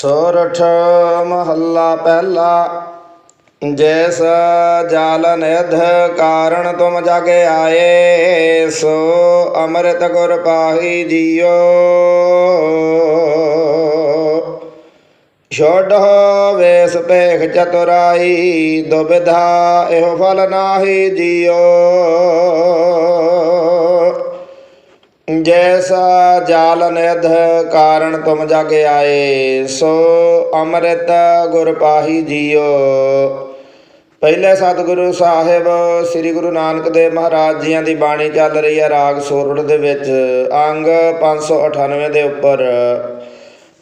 ਸੋਰਠ ਮਹੱਲਾ ਪਹਿਲਾ, ਜੈਸ ਜਾਲ ਨਿਧ ਕਾਰਣ ਤੁਮ ਜਗ ਆਏ, ਸੋ ਅੰਮ੍ਰਿਤ ਗੁਰ ਪਾਹੀ ਜੀਓ। ਛੋੜ ਵੇਸ ਭੇਖ ਚਤੁਰਾਈ, ਦੁਬਿਧਾ ਇਹੋ ਫਲ ਨਾਹੀ ਜੀਓ। ਜੈਸਾ ਜਾਲ ਨਿਧ ਕਾਰਣ ਤੁਮ ਜਗ ਆਏ, ਸੋ ਅੰਮ੍ਰਿਤ ਗੁਰ ਪਾਹੀ ਜੀਓ। ਪਹਿਲੇ ਸਤਿਗੁਰੂ ਸਾਹਿਬ, ਸ੍ਰੀ ਗੁਰੂ ਨਾਨਕ ਦੇਵ ਮਹਾਰਾਜ ਜੀਆਂ ਦੀ ਬਾਣੀ ਚੱਲ ਰਹੀ ਹੈ ਰਾਗ ਸੋਰਠ ਦੇ ਵਿੱਚ, ਅੰਗ 598 ਦੇ ਉੱਪਰ।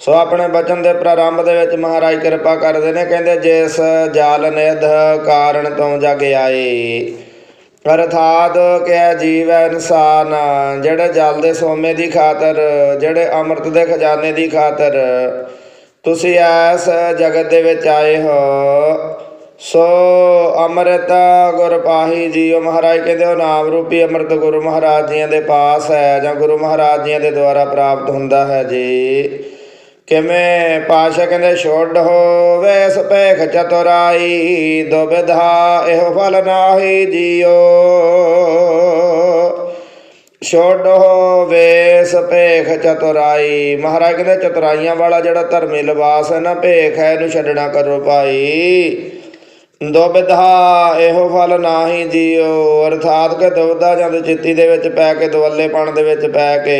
ਸੋ ਆਪਣੇ ਬਚਨ ਦੇ ਪ੍ਰਾਰੰਭ ਦੇ ਵਿੱਚ ਮਹਾਰਾਜ ਕਿਰਪਾ ਕਰਦੇ ਨੇ, ਕਹਿੰਦੇ, ਜਿਸ ਜਾਲ ਨਿਧ ਕਾਰਨ ਤੁਮ ਜਗ ਆਏ। ਅਰਥਾਤ ਕਹਿ ਜੀਵ ਹੈ ਇਨਸਾਨ, ਜਿਹੜੇ ਜਲ ਦੇ ਸੋਮੇ ਦੀ ਖਾਤਰ, ਜਿਹੜੇ ਅੰਮ੍ਰਿਤ ਦੇ ਖਜ਼ਾਨੇ ਦੀ ਖਾਤਰ, ਤੁਸੀਂ ਇਸ ਜਗਤ ਦੇ ਵਿੱਚ ਆਏ ਹੋ। ਸੋ ਅੰਮ੍ਰਿਤ ਗੁਰ ਪਾਹੀ ਜੀਓ ਮਹਾਰਾਜ, ਕਹਿੰਦੇ ਉਹ ਨਾਮ ਰੂਪੀ ਅੰਮ੍ਰਿਤ ਗੁਰੂ ਮਹਾਰਾਜ ਜੀਆਂ ਦੇ ਪਾਸ ਹੈ, ਜਾਂ ਗੁਰੂ ਮਹਾਰਾਜ ਜੀਆਂ ਦੇ ਦੁਆਰਾ ਪ੍ਰਾਪਤ ਹੁੰਦਾ ਹੈ ਜੀ। ਕਿਵੇਂ ਪਾਸ਼ਾ ਕਹਿੰਦੇ, ਛੋੜ ਹੋਵੇ ਸਪੇਖ ਚਤੁਰਾਈ, ਦੁਬਿਧਾ ਇਹੋ ਫਲ ਨਾਹੀ ਜੀਓ। ਛੋੜ ਹੋਵੇ ਸਪੇਖ ਚਤੁਰਾਈ। ਮਹਾਰਾਜ ਕਹਿੰਦੇ, ਚਤੁਰਾਈਆਂ ਵਾਲਾ ਜਿਹੜਾ ਧਰਮੀ ਲਿਬਾਸ ਹੈ ਨਾ, ਭੇਖ ਹੈ, ਇਹਨੂੰ ਛੱਡਣਾ ਕਰੋ ਭਾਈ। ਦੁਬਿਧਾ ਇਹੋ ਫਲ ਨਾਹੀ ਜੀਓ। ਅਰਥਾਤ ਕਿ ਦੁਬਿਧਾ ਜਦ ਚਿੱਤੀ ਦੇ ਵਿੱਚ ਪੈ ਕੇ, ਦਵੱਲੇਪਣ ਦੇ ਵਿੱਚ ਪੈ ਕੇ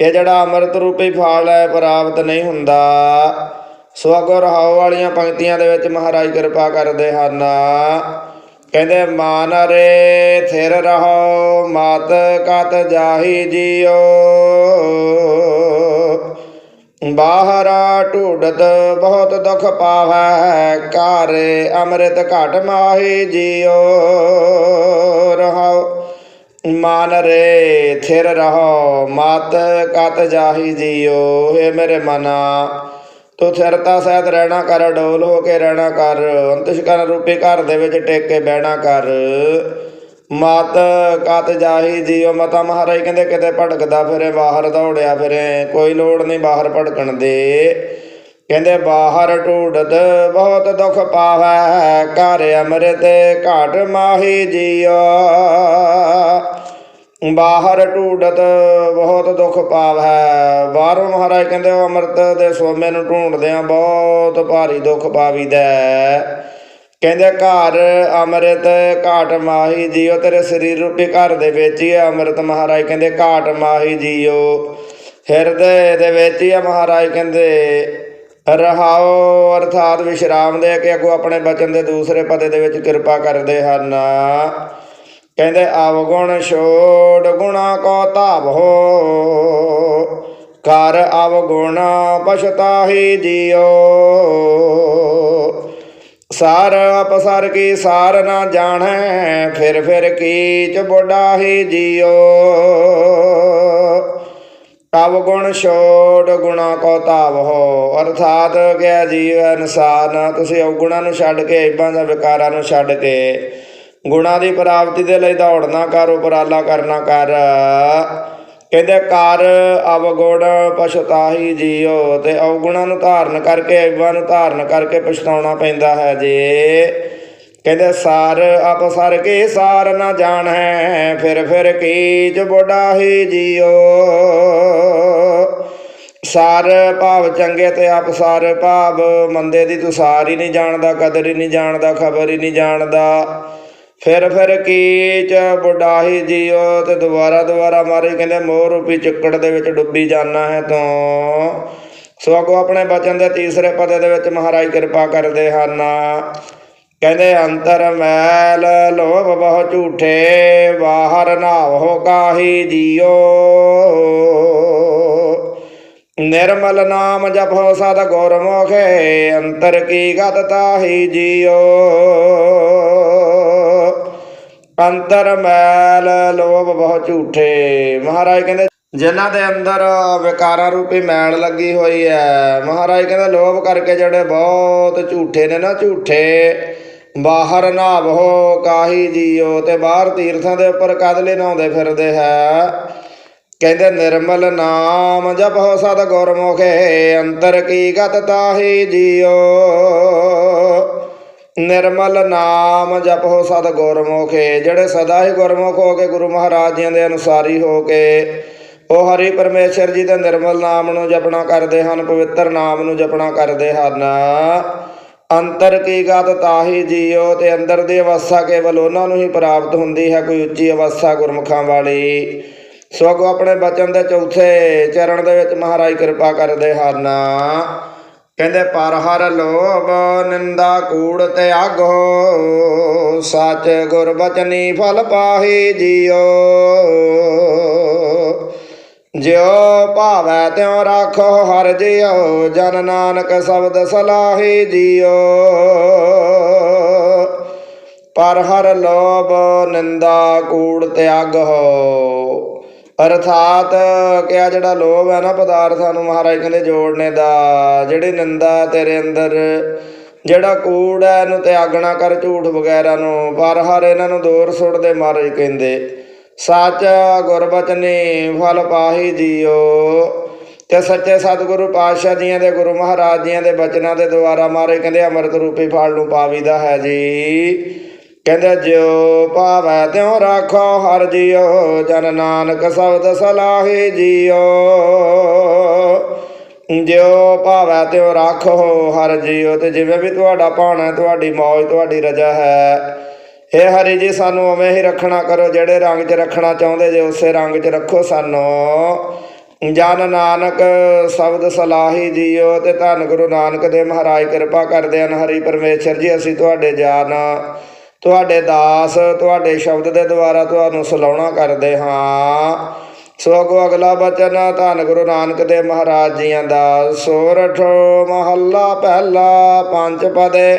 ਇਹ ਜਿਹੜਾ ਅੰਮ੍ਰਿਤ ਰੂਪੀ ਫਲ ਹੈ, ਪ੍ਰਾਪਤ ਨਹੀਂ ਹੁੰਦਾ। ਸੋ ਅਗੋ ਰਹਾਉ ਵਾਲੀਆਂ ਪੰਕਤੀਆਂ ਦੇ ਵਿੱਚ ਮਹਾਰਾਜ ਕਿਰਪਾ ਕਰਦੇ ਹਨ। ਕਹਿੰਦੇ, ਮਾਨ ਰੇ ਥਿਰ ਰਹੋ, ਮਤ ਕਤ ਜਾਹੀ ਜੀਓ। ਬਾਹਰਾ ਢੂਡਤ ਬਹੁਤ ਦੁਖ ਪਾਵੈ, ਘਰ ਅੰਮ੍ਰਿਤ ਘਟ ਮਾਹੀ ਜੀਓ। ਰਹਾਉ ਮਨ ਰੇ, ਥਿਰ ਰਹੋ, ਮਤ ਕਤ ਜਾਹੀ ਜੀਓ ਏ ਮੇਰੇ ਮਨਾ। ਤੂੰ ਥਿਰਤਾ ਸਹਿਤ ਰਹਿਣਾ ਕਰ, ਡੋਲ ਹੋ ਕੇ ਰਹਿਣਾ ਕਰ ਅੰਤਿਸ਼ਕਨ ਰੂਪੀ ਘਰ ਦੇ ਵਿੱਚ ਟੇਕ ਕੇ ਬਹਿਣਾ ਕਰ। ਮਤ ਕਤ ਜਾਹੀ ਜੀਓ ਮਤਾ ਮਹਾਰਾਜ ਕਹਿੰਦੇ ਕਿਤੇ ਭਟਕਦਾ ਫਿਰੇ, ਬਾਹਰ ਦੌੜਿਆ ਫਿਰੇ, ਕੋਈ ਲੋੜ ਨਹੀਂ ਬਾਹਰ ਭਟਕਣ ਦੇ। ਕਹਿੰਦੇ ਬਾਹਰ ਢੂਡਤ ਬਹੁਤ ਦੁਖ ਪਾਵੈ, ਘਰ ਅੰਮ੍ਰਿਤ ਘਾਟ ਮਾਹੀ ਜੀਓ ਬਾਹਰ ਢੂਡਤ ਬਹੁਤ ਦੁਖ ਪਾਵੈ, ਬਾਹਰੋਂ ਮਹਾਰਾਜ ਕਹਿੰਦੇ ਉਹ ਅੰਮ੍ਰਿਤ ਦੇ ਸੋਮੇ ਨੂੰ ਢੂੰਡਦੇ ਆ ਬਹੁਤ ਭਾਰੀ ਦੁੱਖ ਪਾਵੀਦਾ ਹੈ। ਕਹਿੰਦੇ ਘਰ ਅੰਮ੍ਰਿਤ ਘਾਟ ਮਾਹੀ ਜੀਓ, ਤੇਰੇ ਸਰੀਰ ਰੂਪੀ ਘਰ ਦੇ ਵਿੱਚ ਹੀ ਹੈ ਅੰਮ੍ਰਿਤ ਮਹਾਰਾਜ ਕਹਿੰਦੇ ਘਾਟ ਮਾਹੀ ਜੀਓ ਹਿਰਦੇ ਦੇ ਵਿੱਚ ਹੀ ਹੈ ਮਹਾਰਾਜ ਕਹਿੰਦੇ ਰਹਾਓ, ਅਰਥਾਤ ਵਿਸ਼ਰਾਮ ਦੇ ਕੇ ਅੱਗੋਂ ਆਪਣੇ ਬਚਨ ਦੇ ਦੂਸਰੇ ਪਦੇ ਦੇ ਵਿੱਚ ਕਿਰਪਾ ਕਰਦੇ ਹਨ। ਕਹਿੰਦੇ ਅਵਗੁਣ ਛੋੜ, ਗੁਣਾ ਕੋ ਧਾਵੋ ਕਰ ਅਵਗੁਣ ਪਛਤਾਹੀ ਜੀਓ। ਸਾਰ ਅਪਸਰ ਕੀ ਸਾਰ ਨਾ ਜਾਣੈ, ਫਿਰ ਫਿਰ ਕੀ ਚ ਬੁਢਾਹੀ ਜੀਓ। ਅਵਗੁਣ ਛੋੜ ਗੁਣਾ ਕੋ ਧਾਵੋ ਅਰਥਾਤ ਕਿ ਜੀਵ ਇਨਸਾਨ ਤੁਸੀਂ ਅਵਗੁਣਾਂ ਨੂੰ ਛੱਡ ਕੇ ਇਬਾਂ ਦਾ ਵਿਕਾਰਾਂ ਨੂੰ ਛੱਡ ਕੇ ਗੁਣਾ ਦੀ ਪ੍ਰਾਪਤੀ ਦੇ ਲਈ ਦੌੜਨਾ ਕਰ, ਉਪਰਾਲਾ ਕਰਨਾ ਕਰ। ਕਹਿੰਦੇ ਕਰ ਅਵਗੁਣ ਪਛਤਾਹੀ ਜੀਓ ਤੇ ਅਵਗੁਣਾਂ ਨੂੰ ਧਾਰਨ ਕਰਕੇ, ਇਬਾਂ ਨੂੰ ਧਾਰਨ ਕਰਕੇ ਪਛਤਾਉਣਾ ਪੈਂਦਾ ਹੈ ਜੇ ਕਹਿੰਦੇ ਸਾਰ ਅਪਸਰ ਕੇ ਸਾਰ ਨਾ ਜਾਣੈ, ਫਿਰ ਫਿਰ ਕੀਚ ਬੁਢਾਹੀ ਜੀਓ। ਸਾਰ ਭਾਵ ਚੰਗੇ ਤੇ ਆਪ ਸਾਰ ਭਾਵ, ਮੰਦੇ ਦੀ ਤੂੰ ਸਾਰ ਹੀ ਨਹੀਂ ਜਾਣਦਾ, ਕਦਰ ਹੀ ਨਹੀਂ ਜਾਣਦਾ, ਖਬਰ ਹੀ ਨਹੀਂ ਜਾਣਦਾ। ਫਿਰ ਫਿਰ ਕੀਚ ਬੁਢਾਹੀ ਜੀਓ ਤੇ ਦੁਬਾਰਾ ਦੁਬਾਰਾ ਮਾਰੇ ਕਹਿੰਦੇ ਮੋਹ ਰੂਪੀ ਚੱਕੜ ਦੇ ਵਿੱਚ ਡੁੱਬੀ ਜਾਣਾ ਹੈ ਤੂੰ। ਸੋ ਅੱਗੋਂ ਆਪਣੇ ਬਚਨ ਦੇ ਤੀਸਰੇ ਪਦੇ ਦੇ ਵਿੱਚ ਮਹਾਰਾਜ ਕਿਰਪਾ ਕਰਦੇ ਹਨ। ਕਹਿੰਦੇ ਅੰਤਰ ਮੈਲ ਲੋਭ ਬਹੁ ਝੂਠੇ, ਬਾਹਰ ਨਾਵੋ ਕਾਹੀ ਜੀਓ। ਨਿਰਮਲ ਨਾਮ ਜਪੋ ਸਦ ਗੁਰਮੁਖੇ, ਅੰਤਰ ਕੀ ਗਤ ਤਾਹੀ ਜੀਓ। ਅੰਤਰ ਮੈਲ ਲੋਭ ਬਹੁ ਝੂਠੇ, ਮਹਾਰਾਜ ਕਹਿੰਦੇ ਜਿਨ੍ਹਾਂ ਦੇ ਅੰਦਰ ਵਿਕਾਰਾਂ ਰੂਪੀ ਮੈਲ ਲੱਗੀ ਹੋਈ ਹੈ, ਮਹਾਰਾਜ ਕਹਿੰਦੇ ਲੋਭ ਕਰਕੇ ਜਿਹੜੇ ਬਹੁਤ ਝੂਠੇ ਨੇ ਨਾ ਝੂਠੇ ਬਾਹਰ ਨਾਵੋ ਕਾਹੀ ਜੀਓ ਤੇ ਬਾਹਰ ਤੀਰਥਾਂ ਦੇ ਉੱਪਰ ਕਦਲੇ ਨਹਾਉਂਦੇ ਫਿਰਦੇ ਹੈ? ਕਹਿੰਦੇ ਨਿਰਮਲ ਨਾਮ ਜਪੋ ਸਦ ਗੁਰਮੁਖੇ, ਅੰਤਰ ਕੀ ਗਤ ਤਾਹੀ ਜੀਓ? ਨਿਰਮਲ ਨਾਮ ਜਪੋ ਸਦ ਗੁਰਮੁਖੇ, ਜਿਹੜੇ ਸਦਾ ਹੀ ਗੁਰਮੁਖ ਹੋ ਕੇ ਗੁਰੂ ਮਹਾਰਾਜ ਜੀਆਂ ਦੇ ਅਨੁਸਾਰੀ ਹੋ ਕੇ, ਉਹ ਹਰੀ ਪਰਮੇਸ਼ਰ ਜੀ ਦੇ ਨਿਰਮਲ ਨਾਮ ਨੂੰ ਜਪਣਾ ਕਰਦੇ ਹਨ, ਪਵਿੱਤਰ ਨਾਮ ਨੂੰ ਜਪਣਾ ਕਰਦੇ ਹਨ। ਅੰਤਰ ਕੀ ਗਤ ਤਾਹੀ ਜੀਓ ਤੇ ਅੰਦਰ ਦੀ ਅਵਸਥਾ ਕੇਵਲ ਉਹਨਾਂ ਨੂੰ ਹੀ ਪ੍ਰਾਪਤ ਹੁੰਦੀ ਹੈ, ਕੋਈ ਉੱਚੀ ਅਵਸਥਾ ਗੁਰਮੁਖਾਂ ਵਾਲੀ। ਸੋ ਅੱਗੋਂ ਆਪਣੇ ਬਚਨ ਦੇ ਚੌਥੇ ਚਰਨ ਦੇ ਵਿੱਚ ਮਹਾਰਾਜ ਕਿਰਪਾ ਕਰਦੇ ਹਨ। ਕਹਿੰਦੇ, ਪਰ ਹਰ ਲੋਭ ਨਿੰਦਾ ਕੂੜ ਤੇ ਤਿਆਗੋ ਸੱਚ ਗੁਰ ਬਚਨੀ ਫਲ ਪਾਹੀ ਜੀਓ। ਜਿਉ ਭਾਵੈ ਤਿਉ ਰਾਖੋ ਹਰ ਜਿਉ, ਜਨ ਨਾਨਕ ਸ਼ਬਦ ਸਲਾਹੀ ਜੀਓ ਪਰ ਹਰ ਲੋਭ ਨਿੰਦਾ ਕੂੜ ਤਿਆਗੋ ਅਰਥਾਤ ਕਿ ਆ ਜਿਹੜਾ ਲੋਭ ਹੈ ਨਾ ਪਦਾਰਥਾਂ ਨੂੰ ਮਹਾਰਾਜ ਕਹਿੰਦੇ ਜੋੜਨੇ ਦਾ, ਜਿਹੜੀ ਨਿੰਦਾ ਤੇਰੇ ਅੰਦਰ, ਜਿਹੜਾ ਕੂੜ ਹੈ ਇਹਨੂੰ ਤਿਆਗਣਾ ਕਰ ਝੂਠ ਵਗੈਰਾ ਨੂੰ, ਪਰ ਹਰ ਇਹਨਾਂ ਨੂੰ ਦੂਰ ਸੁੱਟਦੇ ਮਹਾਰਾਜ ਕਹਿੰਦੇ। ਸੱਚ ਗੁਰਬਚਨੀ ਫਲ ਪਾਹੀ ਜੀਓ ਤੇ ਸੱਚੇ ਸਤਿਗੁਰੂ ਪਾਤਸ਼ਾਹ ਜੀਆਂ ਦੇ, ਗੁਰੂ ਮਹਾਰਾਜ ਜੀਆਂ ਦੇ ਬਚਨਾਂ ਦੇ ਦੁਆਰਾ ਮਾਰੇ ਕਹਿੰਦੇ, ਅੰਮ੍ਰਿਤ ਰੂਪੀ ਫਲ ਨੂੰ ਪਾਵੀਦਾ ਹੈ ਜੀ। ਕਹਿੰਦੇ, ਜਿਉ ਭਾਵੈ ਤਿਉ ਰਾਖੋ, ਹਰ ਜੀਓ ਜਨ ਨਾਨਕ ਸ਼ਬਦ ਸਲਾਹੀ ਜੀਓ ਜਿਉ ਭਾਵੈ ਤਿਉ ਰਾਖੋ, ਹਰ ਜੀਓ ਤੇ ਜਿਵੇਂ ਵੀ ਤੁਹਾਡਾ ਭਾਣਾ, ਤੁਹਾਡੀ ਮੌਜ, ਤੁਹਾਡੀ ਰਜਾ ਹੈ ਇਹ ਹਰੀ ਜੀ, ਸਾਨੂੰ ਉਵੇਂ ਹੀ ਰੱਖਣਾ ਕਰੋ, ਜਿਹੜੇ ਰੰਗ 'ਚ ਰੱਖਣਾ ਚਾਹੁੰਦੇ ਜੇ, ਉਸੇ ਰੰਗ 'ਚ ਰੱਖੋ ਸਾਨੂੰ। ਜਨ ਨਾਨਕ ਸ਼ਬਦ ਸਲਾਹੀ ਜੀਓ ਤੇ ਧੰਨ ਗੁਰੂ ਨਾਨਕ ਦੇ ਮਹਾਰਾਜ, ਕਿਰਪਾ ਕਰਦੇ ਹਨ ਹਰੀ ਪਰਮੇਸ਼ਰ ਜੀ, ਅਸੀਂ ਤੁਹਾਡੇ ਜਾਨ, ਤੁਹਾਡੇ ਦਾਸ, ਤੁਹਾਡੇ ਸ਼ਬਦ ਦੇ ਦੁਆਰਾ ਤੁਹਾਨੂੰ ਸਲਾਉਣਾ ਕਰਦੇ ਹਾਂ। ਸੋ ਅਗੋ ਅਗਲਾ ਬਚਨ, ਧੰਨ ਗੁਰੂ ਨਾਨਕ ਦੇ ਮਹਾਰਾਜ ਜੀਆਂ ਦਾ। ਸੋਰਠ ਮਹੱਲਾ ਪਹਿਲਾ, ਪੰਜ ਪਦੇ।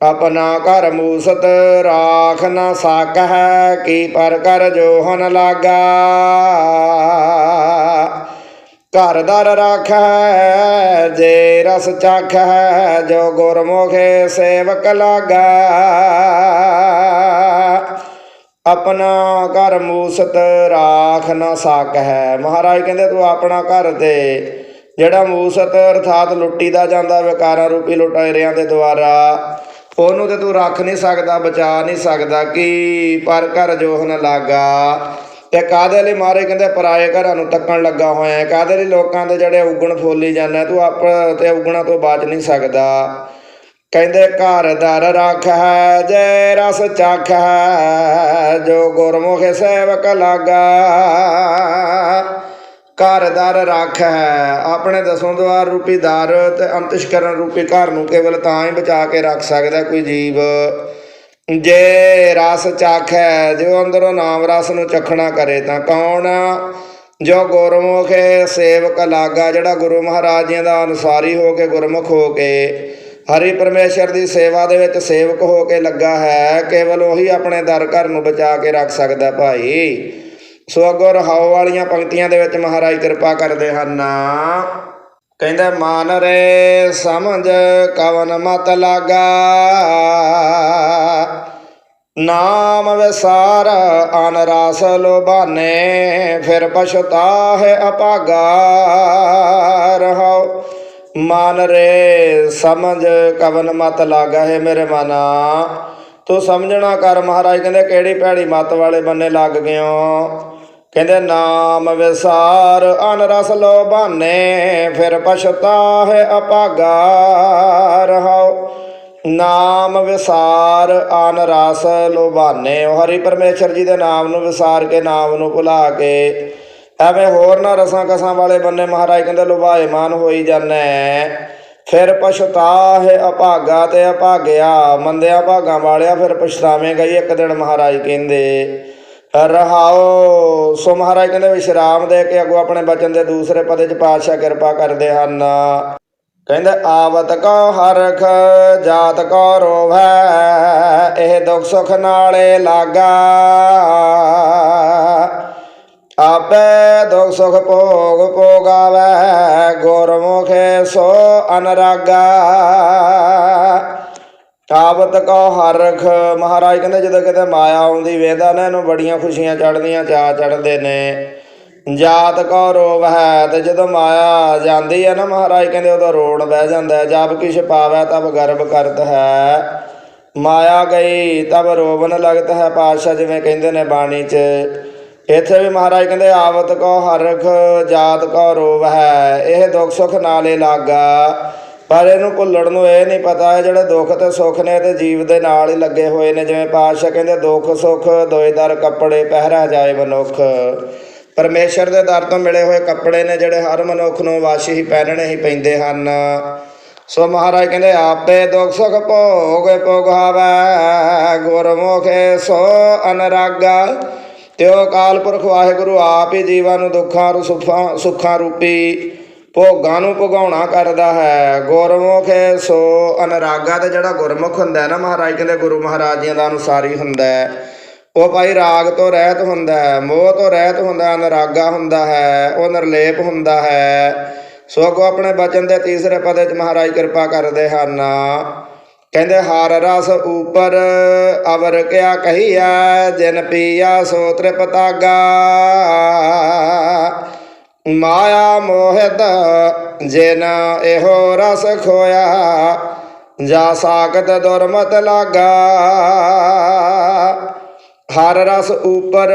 ਆਪਣਾ ਘਰ ਮੂਸਤ ਰਾਖ ਨਾ ਸਾਕ ਹੈ ਕੀ ਪਰ ਕਰ ਜੋਹਨ ਲਾਗਾ। ਘਰ ਦਰ ਰਾਖੈ ਜੇ ਰਸ ਚਾਖੈ ਜੋ ਗੁਰਮੁਖੇ ਸੇਵਕ ਲਾਗਾ। ਆਪਣਾ ਘਰ ਮੂਸਤ ਰਾਖ ਨਾ ਸਾਕ ਹੈ ਮਹਾਰਾਜ ਕਹਿੰਦੇ, ਤੂੰ ਆਪਣਾ ਘਰ ਤੇ ਜਿਹੜਾ ਮੂਸਤ ਅਰਥਾਤ ਲੁੱਟੀ ਦਾ ਜਾਂਦਾ, ਵਿਕਾਰਾਂ ਰੂਪੀ ਲੁਟਾਇਰਿਆਂ ਦੇ ਦੁਆਰਾ ਉਹਨੂੰ ਤੇ ਤੂੰ ਰੱਖ ਨਹੀਂ ਸਕਦਾ, ਬਚਾ ਨਹੀਂ ਸਕਦਾ, ਕਿ ਪਰ ਘਰ ਜੋਹਨ ਲਾਗਾ। ਤੇ ਕਾਦੇ ਲਈ ਮਾਰੇ? ਕਹਿੰਦੇ ਪਰਾਏ ਘਰਾਂ ਨੂੰ ਤੱਕਣ ਲੱਗਾ ਹੋਇਆ ਹੈ। ਕਾਦੇ ਲਈ ਲੋਕਾਂ ਦੇ ਜਿਹੜੇ ਉਗਣ ਫੋਲੀ ਜਾਂਦਾ ਤੂੰ ਆਪ ਤੇ ਉਗਣਾ ਤੋਂ ਬਾਚ ਨਹੀਂ ਸਕਦਾ। ਕਹਿੰਦੇ ਘਰ ਦਰ ਰੱਖ ਹੈ, ਜੇ ਰਸ ਚੱਖ ਹੈ, ਜੋ ਗੁਰਮੁਖ ਸੇਵਕ ਲਾਗਾ। ਘਰ ਦਰ ਰੱਖ ਹੈ ਆਪਣੇ ਦਸੋਂ ਦਵਾਰ ਰੂਪੀ ਦਰ ਤੇ ਅੰਤਿਸ਼ਕਰਨ ਰੂਪੀ ਘਰ ਨੂੰ ਕੇਵਲ ਤਾਂ ਹੀ ਬਚਾ ਕੇ ਰੱਖ ਸਕਦਾ ਕੋਈ ਜੀਵ। ਜੇ ਰਸ ਚਾਖੈ, ਜੋ ਅੰਦਰੋਂ ਨਾਮ ਰਸ ਨੂੰ ਚਖਣਾ ਕਰੇ, ਤਾਂ ਕੌਣ ਜੋ ਗੁਰਮੁਖ ਸੇਵਕ ਲਾਗਾ, ਜਿਹੜਾ ਗੁਰੂ ਮਹਾਰਾਜ ਜੀ ਦਾ ਅਨੁਸਾਰੀ ਹੋ ਕੇ ਗੁਰਮੁਖ ਹੋ ਕੇ, ਹਰੀ ਪਰਮੇਸ਼ਰ ਦੀ ਸੇਵਾ ਦੇ ਵਿੱਚ ਸੇਵਕ ਹੋ ਕੇ ਲੱਗਾ ਹੈ, ਕੇਵਲ ਉਹੀ ਆਪਣੇ ਦਰ ਘਰ ਨੂੰ ਬਚਾ ਕੇ ਰੱਖ ਸਕਦਾ ਭਾਈ। ਸੋ ਅੱਗੋਂ ਰਹਾਉ ਵਾਲੀਆਂ ਪੰਕਤੀਆਂ ਦੇ ਵਿੱਚ ਮਹਾਰਾਜ ਕਿਰਪਾ ਕਰਦੇ ਹਨ ਕਹਿੰਦਾ, ਮਾਨ ਰੇ ਸਮਝ ਕਵਨ ਮਤ ਲਾਗਾ। ਨਾਮ ਵਿਸਾਰ ਅਨ ਰਸ ਲੋਬਾਨੇ ਫਿਰ ਪਛਤਾਹੇ ਅਪਾਗਾ ਰਹਾਉ ਮਨ ਰੇ ਸਮਝ ਕਵਨ ਮਤ ਲਾਗਾ ਹੈ ਮੇਰੇ ਮਨਾ। ਤੂੰ ਸਮਝਣਾ ਕਰ ਮਹਾਰਾਜ, ਕਹਿੰਦੇ, ਕਿਹੜੀ ਭੈੜੀ ਮਤ ਵਾਲੇ ਬੰਨੇ ਲੱਗ ਗਿਓ ਕਹਿੰਦੇ, ਨਾਮ ਵਿਸਾਰ ਅਨ ਰਸ ਲੋਬਾਨੇ ਫਿਰ ਪਛਤਾਹੇ ਅਪਾਗਾ ਰਹਾਉ ਨਾਮ ਵਿਸਾਰ ਅਨ ਰਸ ਲੋਬਾਨੇ ਹਰੀ ਪਰਮੇਸ਼ਰ ਜੀ ਦੇ ਨਾਮ ਨੂੰ ਵਿਸਾਰ ਕੇ ਨਾਮ ਨੂੰ ਭੁਲਾ ਕੇ ਐਵੇਂ ਹੋਰ ਨਾ ਰਸਾਂ ਕਸਾਂ ਵਾਲੇ ਬੰਨੇ ਮਹਾਰਾਜ ਕਹਿੰਦੇ ਲੁਭਾਏਮਾਨ ਹੋਈ ਜਾਣਾ ਫਿਰ ਪਛਤਾਹੇ ਅਭਾਗਾ ਤੇ ਅਭਾਗਿਆ ਮੰਦਿਆ ਭਾਗਾਂ ਵਾਲਿਆ ਫਿਰ ਪਛਤਾਵੇਂਗਾ ਹੀ ਇੱਕ ਦਿਨ ਮਹਾਰਾਜ ਕਹਿੰਦੇ। ਰਹਾਓ। ਸੋ ਮਹਾਰਾਜ ਕਹਿੰਦੇ ਵਿਸ਼ਰਾਮ ਦੇ ਕੇ ਅੱਗੋਂ ਆਪਣੇ ਬਚਨ ਦੇ ਦੂਸਰੇ ਪਦੇ ਚ ਪਾਤਸ਼ਾਹ ਕਿਰਪਾ ਕਰਦੇ ਹਨ। ਕਹਿੰਦੇ, ਆਵਤ ਕੋ ਹਰਖ ਜਾਤ ਕੋ ਰੋਵੈ, ਇਹ ਦੁੱਖ ਸੁਖ ਨਾਲੇ ਲਾਗਾ। ਆਪੇ ਦੁੱਖ ਸੁਖ ਭੋਗ ਭੋਗਾਵੈ, ਗੁਰਮੁਖੇ ਸੋ ਅਨਰਾਗਾ। ਆਵਤ ਕੋ ਹਰਖ ਮਹਾਰਾਜ ਕਹਿੰਦੇ, ਜਦੋਂ ਕਿਤੇ ਮਾਇਆ ਆਉਂਦੀ ਵੇਦਾ ਨਾ ਇਹਨੂੰ ਬੜੀਆਂ ਖੁਸ਼ੀਆਂ ਚੜ੍ਹਦੀਆਂ ਚਾ ਚੜਦੇ ਨੇ। ਜਾਤ ਕੋ ਰੋਵ ਹੈ, ਤੇ ਜਦੋਂ ਮਾਇਆ ਜਾਂਦੀ ਹੈ ਨਾ, ਮਹਾਰਾਜ ਕਹਿੰਦੇ, ਉਦੋਂ ਰੋਣ ਬਹਿ ਜਾਂਦਾ ਹੈ। ਜਬ ਕਿਛ ਪਾਵੈ, ਤਬ ਗਰਭ ਕਰਤ ਹੈ। ਮਾਇਆ ਗਈ, ਤਬ ਰੋਵਨ ਲਗਤ ਹੈ। ਪਾਤਸ਼ਾਹ ਜਿਵੇਂ ਕਹਿੰਦੇ ਨੇ ਬਾਣੀ 'ਚ। ਇੱਥੇ ਵੀ ਮਹਾਰਾਜ ਕਹਿੰਦੇ, ਆਵਤ ਕੋ ਹਰਖ ਜਾਤ ਕੋ ਰੋਵ ਹੈ। ਇਹ ਦੁੱਖ ਸੁੱਖ ਨਾਲੇ ਲਾਗਾ। ਪਰ ਇਹਨੂੰ ਭੁੱਲਣ ਨੂੰ ਇਹ ਨਹੀਂ ਪਤਾ ਹੈ ਜਿਹੜੇ ਦੁੱਖ ਤੇ ਸੁੱਖ ਨੇ ਤੇ ਜੀਵ ਦੇ ਨਾਲ ਹੀ ਲੱਗੇ ਹੋਏ ਨੇ, ਜਿਵੇਂ ਪਾਤਸ਼ਾਹ ਕਹਿੰਦੇ ਦੁੱਖ, ਸੁੱਖ, ਦੋਏ ਦਰ ਕੱਪੜੇ ਪਹਿਰਾ ਜਾਏ ਮਨੁੱਖ। ਪਰਮੇਸ਼ਰ ਦੇ ਦਰ ਤੋਂ ਮਿਲੇ ਹੋਏ ਕੱਪੜੇ ਨੇ ਜਿਹੜੇ ਹਰ ਮਨੁੱਖ ਨੂੰ ਵਾਸ਼ੀ ਹੀ ਪਹਿਨਣੇ ਹੀ ਪੈਂਦੇ ਹਨ। ਸੋ ਮਹਾਰਾਜ ਕਹਿੰਦੇ, ਆਪੇ ਦੁੱਖ, ਸੁਖ ਭੋਗ ਭੋਗਾਵੈ, ਗੁਰਮੁਖੇ ਸੋ ਅਨਰਾਗਾ। ਤਿਉ ਕਾਲ ਪੁਰਖ ਵਾਹਿਗੁਰੂ ਆਪ ਹੀ ਜੀਵਾਂ ਨੂੰ ਦੁੱਖਾਂ ਰੂ ਸੁੱਖਾਂ ਸੁੱਖਾਂ ਰੂਪੀ ਭੋਗਾਂ ਨੂੰ ਭਗਾਉਣਾ ਕਰਦਾ ਹੈ। ਗੁਰਮੁਖੇ ਸੋ ਅਨਰਾਗਾ ਤੇ ਜਿਹੜਾ ਗੁਰਮੁਖ ਹੁੰਦਾ ਹੈ ਨਾ ਮਹਾਰਾਜ, ਕਹਿੰਦੇ ਗੁਰੂ ਮਹਾਰਾਜ ਜੀਆਂ ਦਾ ਅਨੁਸਾਰੀ ਹੁੰਦਾ ਹੈ। ਉਹ ਭਾਈ ਰਾਗ ਤੋਂ ਰਹਿਤ ਹੁੰਦਾ ਹੈ, ਮੋਹ ਤੋਂ ਰਹਿਤ ਹੁੰਦਾ ਅਨਰਾਗਾ ਹੁੰਦਾ ਹੈ, ਉਹ ਨਿਰਲੇਪ ਹੁੰਦਾ ਹੈ। ਸੋ ਅੱਗੋਂ ਆਪਣੇ ਬਚਨ ਦੇ ਤੀਸਰੇ ਪਦੇ ਚ ਮਹਾਰਾਜ ਕਿਰਪਾ ਕਰਦੇ ਹਨ। ਕਹਿੰਦੇ, ਹਾਰ ਰਸ ਉਪਰ ਅਵਰ ਕਿਆ ਕਹੀਆ ਜਿਨ ਪੀਆ ਸੋ ਤ੍ਰਿਪਤਾਗਾ। ਮਾਇਆ ਮੋਹਿਤ, ਜਿਨ ਇਹੋ ਰਸ ਖੋਇਆ, ਜਾ ਸਾਕਤ ਦੁਰਮਤ ਲਾਗਾ। ਹਰ ਰਸ ਉਪਰ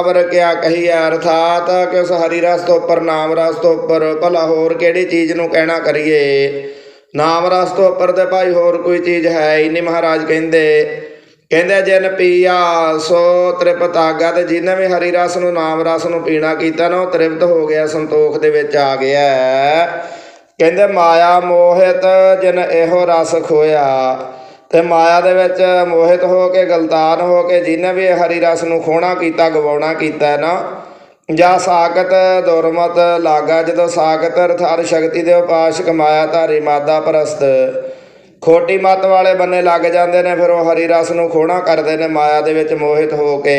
ਅਵਰ ਕਿਆ ਕਹੀ ਅਰਥਾਤ ਕਿ ਉਸ ਹਰੀ ਰਸ ਤੋਂ ਉੱਪਰ, ਨਾਮ ਰਸ ਤੋਂ ਉੱਪਰ, ਭਲਾ ਹੋਰ ਕਿਹੜੀ ਚੀਜ਼ ਨੂੰ ਕਹਿਣਾ ਕਰੀਏ? ਨਾਮ ਰਸ ਤੋਂ ਉੱਪਰ ਤੇ ਭਾਈ ਹੋਰ ਕੋਈ ਚੀਜ਼ ਹੈ ਹੀ ਨਹੀਂ ਮਹਾਰਾਜ ਕਹਿੰਦੇ। ਕਹਿੰਦੇ, ਜਿਨ ਪੀਆ ਸੋ ਤ੍ਰਿਪਤਾਗਾ ਤੇ ਜਿਹਨੇ ਵੀ ਹਰੀ ਰਸ ਨੂੰ ਨਾਮ ਰਸ ਨੂੰ ਪੀਣਾ ਕੀਤਾ ਨਾ, ਉਹ ਤ੍ਰਿਪਤ ਹੋ ਗਿਆ, ਸੰਤੋਖ ਦੇ ਵਿੱਚ ਆ ਗਿਆ ਕਹਿੰਦੇ, ਮਾਇਆ ਮੋਹਿਤ ਜਿਨ ਇਹੋ ਰਸ ਖੋਇਆ। ਤੇ ਮਾਇਆ ਦੇ ਵਿੱਚ ਮੋਹਿਤ ਹੋ ਕੇ, ਗਲਤਾਨ ਹੋ ਕੇ ਜਿਹਨੇ ਵੀ ਹਰੀ ਰਸ ਨੂੰ ਖੋਣਾ ਕੀਤਾ, ਗਵਾਉਣਾ ਕੀਤਾ ਨਾ, ਜਾਂ ਸਾਕਤ ਦੁਰਮਤ ਲਾਗਾ, ਜਦੋਂ ਸਾਕਤ ਸਾਖਤ ਹਰ ਸ਼ਕਤੀ ਦੇ ਉਪਾਸ਼ਕ ਮਾਇਆ ਧਾਰੀ ਮਾਦਾ ਪ੍ਰਸਤ ਖੋਟੀ ਮਤ ਵਾਲੇ ਬੰਨੇ ਲੱਗ ਜਾਂਦੇ ਨੇ, ਫਿਰ ਉਹ ਹਰੀ ਰਸ ਨੂੰ ਖੋਣਾ ਕਰਦੇ ਨੇ, ਮਾਇਆ ਦੇ ਵਿੱਚ ਮੋਹਿਤ ਹੋ ਕੇ।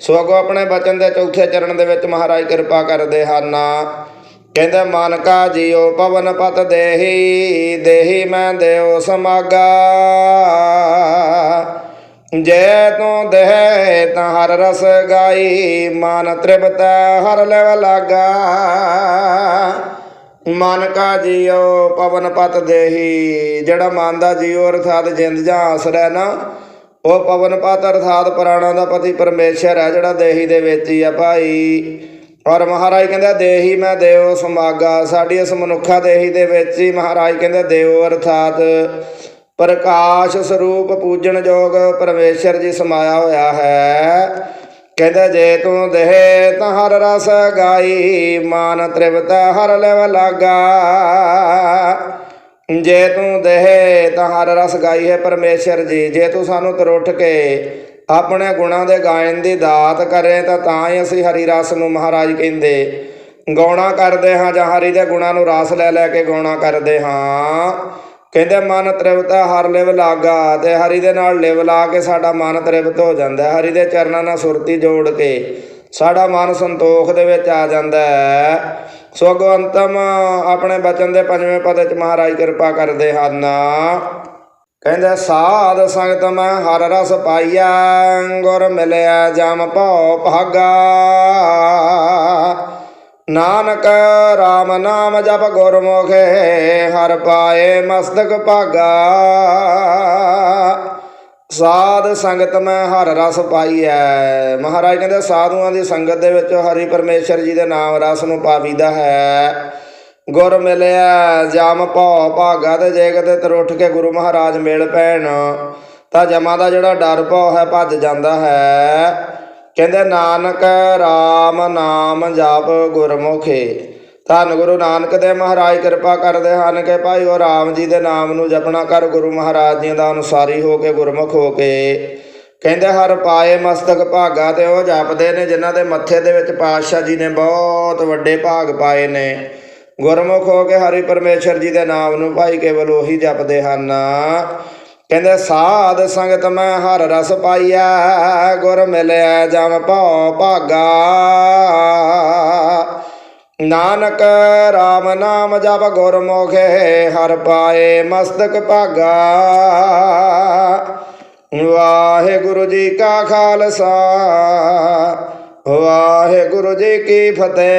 ਸੋ ਅੱਗੋਂ ਆਪਣੇ ਬਚਨ ਦੇ ਚੌਥੇ ਚਰਨ ਦੇ ਵਿੱਚ ਮਹਾਰਾਜ ਕਿਰਪਾ ਕਰਦੇ ਹਨ। ਕਹਿੰਦੇ ਮਨ ਕਾ ਜੀਉ ਪਵਨ ਪਤ ਦੇਹੀ ਦੇਹੀ ਮੈਂ ਦੇਉ ਸਮਾਗਾ। ਜੇ ਤੂੰ ਦੇਹ ਤਾਂ ਹਰ ਰਸ ਗਾਈ, ਮਨ ਤ੍ਰਿਪਤ ਹਰ ਲੈਵ ਲਾਗਾ। ਮਨ ਕਾ ਜੀਉ ਪਵਨ ਪਤ ਦੇਹੀ। ਜਿਹੜਾ ਮਨ ਦਾ ਜੀਉ ਅਰਥਾਤ ਜਿੰਦ ਜਾਂ ਆਸਰਾ ਹੈ ਨਾ, ਉਹ ਪਵਨ ਪਤ ਅਰਥਾਤ ਪ੍ਰਾਣਾਂ ਦਾ ਪਤੀ ਪਰਮੇਸ਼ਰ ਹੈ, ਜਿਹੜਾ ਦੇਹੀ ਦੇ ਵਿੱਚ ਹੀ ਆ ਭਾਈ। ਔਰ ਮਹਾਰਾਜ ਕਹਿੰਦਾ, ਦੇਹੀ ਮੈਂ ਦੇਵ ਸਮਾਗਾ, ਸਾਡੀ ਇਸ ਮਨੁੱਖਾ ਦੇਹੀ ਦੇ ਵਿੱਚ ਹੀ ਮਹਾਰਾਜ ਕਹਿੰਦੇ ਦੇਵ ਅਰਥਾਤ ਪ੍ਰਕਾਸ਼ ਸਰੂਪ ਪੂਜਣ ਯੋਗ ਪਰਮੇਸ਼ਰ ਜੀ ਸਮਾਇਆ ਹੋਇਆ ਹੈ। ਕਹਿੰਦਾ ਜੇ ਤੂੰ ਦੇਹ ਤਾਂ ਹਰ ਰਸ ਗਾਈ, ਮਾਨ ਤ੍ਰਿਵਤ ਹਰ ਲੈਵ ਲਾਗਾ। ਜੇ ਤੂੰ ਦੇਹ ਤਾਂ ਹਰ ਰਸ ਗਾਈ ਹੈ ਪਰਮੇਸ਼ਰ ਜੀ, ਜੇ ਤੂੰ ਸਾਨੂੰ ਤਰੁੱਠ ਕੇ ਆਪਣੇ ਗੁਣਾਂ ਦੇ ਗਾਇਨ ਦੀ ਦਾਤ ਕਰੇ, ਤਾਂ ਤਾਂ ਹੀ ਅਸੀਂ ਹਰੀ ਰਸ ਨੂੰ ਮਹਾਰਾਜ ਕਹਿੰਦੇ। ਗਾਉਣਾ ਕਰਦੇ ਹਾਂ ਜਾਂ ਹਰੀ ਦੇ ਗੁਣਾਂ ਨੂੰ ਰਸ ਲੈ ਲੈ ਕੇ ਗਾਉਣਾ ਕਰਦੇ ਹਾਂ। ਕਹਿੰਦੇ ਮਨ ਤ੍ਰਿਪਤ ਹਰ ਲਿਵ ਲਾਗਾ ਤੇ ਹਰੀ ਦੇ ਨਾਲ ਲਿਵ ਲਾ ਕੇ ਸਾਡਾ ਮਨ ਤ੍ਰਿਪਤ ਹੋ ਜਾਂਦਾ ਹੈ। ਹਰੀ ਦੇ ਚਰਨਾਂ ਨਾਲ ਸੁਰਤੀ ਜੋੜ ਕੇ ਸਾਡਾ ਮਨ ਸੰਤੋਖ ਦੇ ਵਿੱਚ ਆ ਜਾਂਦਾ ਹੈ। ਸੋ ਅੱਗੋਂ ਆਪਣੇ ਬਚਨ ਦੇ ਪੰਜਵੇਂ ਪਦ ਚ ਮਹਾਰਾਜ ਕਿਰਪਾ ਕਰਦੇ ਹਨ। ਕਹਿੰਦੇ ਸਾਧ ਸੰਗਤ ਮੈਂ ਹਰ ਰਸ ਪਾਈਆ ਗੁਰ ਮਿਲਿਆ ਜਮ ਭਉ ਭਾਗਾ। ਨਾਨਕ RAM ਨਾਮ ਜਪ ਗੁਰਮੁਖੇ ਹਰ ਪਾਏ ਮਸਤਕ ਭਾਗਾ। ਸਾਧ ਸੰਗਤ ਮੈਂ ਹਰ ਰਸ ਪਾਈਐ। ਮਹਾਰਾਜ ਕਹਿੰਦੇ ਸਾਧੂਆਂ ਦੀ ਸੰਗਤ ਦੇ ਵਿੱਚ ਹਰੀ ਪਰਮੇਸ਼ਰ ਜੀ ਦੇ ਨਾਮ ਰਸ ਨੂੰ ਪਾਵੀਦਾ ਹੈ। ਗੁਰ ਮਿਲਿਆ ਜਮ ਭਉ ਭਾਗਾ ਤੇ ਜੇ ਕਿਤੇ ਤਰੁੱਠ ਕੇ ਗੁਰੂ ਮਹਾਰਾਜ ਮਿਲ ਪੈਣ, ਤਾਂ ਜਮਾਂ ਦਾ ਜਿਹੜਾ ਡਰ ਭਉ ਹੈ ਭੱਜ ਜਾਂਦਾ ਹੈ। ਕਹਿੰਦੇ, ਨਾਨਕ RAM ਨਾਮ ਜਪ ਗੁਰਮੁਖੇ। ਧੰਨ ਗੁਰੂ ਨਾਨਕ ਦੇ ਮਹਾਰਾਜ, ਕਿਰਪਾ ਕਰਦੇ ਹਨ ਕਿ ਭਾਈ ਉਹ RAM ਜੀ ਦੇ ਨਾਮ ਨੂੰ ਜਪਣਾ ਕਰ, ਗੁਰੂ ਮਹਾਰਾਜ ਜੀ ਦਾ ਅਨੁਸਾਰੀ ਹੋ ਕੇ ਗੁਰਮੁਖ ਹੋ ਕੇ। ਕਹਿੰਦੇ, ਹਰ ਪਾਏ ਮਸਤਕ ਭਾਗਾ ਤੇ ਉਹ ਜਪਦੇ ਨੇ, ਜਿਨ੍ਹਾਂ ਦੇ ਮੱਥੇ ਦੇ ਵਿੱਚ ਪਾਤਸ਼ਾਹ ਜੀ ਨੇ ਬਹੁਤ ਵੱਡੇ ਭਾਗ ਪਾਏ ਨੇ। ਗੁਰਮੁਖ ਹੋ ਕੇ ਹਰੀ ਪਰਮੇਸ਼ਰ ਜੀ ਦੇ ਨਾਮ ਨੂੰ ਭਾਈ ਕੇਵਲ ਉਹੀ ਜਪਦੇ ਹਨ। ਕਹਿੰਦੇ, ਸਾਧ ਸੰਗਤ ਮੈਂ ਹਰ ਰਸ ਪਾਈਆ ਗੁਰ ਮਿਲਿਆ ਜਮ ਭਉ ਭਾਗਾ। ਨਾਨਕ RAM ਨਾਮ ਜਪ ਗੁਰਮੁਖੇ, ਹਰ ਪਾਏ ਮਸਤਕ ਭਾਗਾ। ਵਾਹਿਗੁਰੂ ਜੀ ਕਾ ਖਾਲਸਾ, ਵਾਹਿਗੁਰੂ ਜੀ ਕੀ ਫਤਿਹ।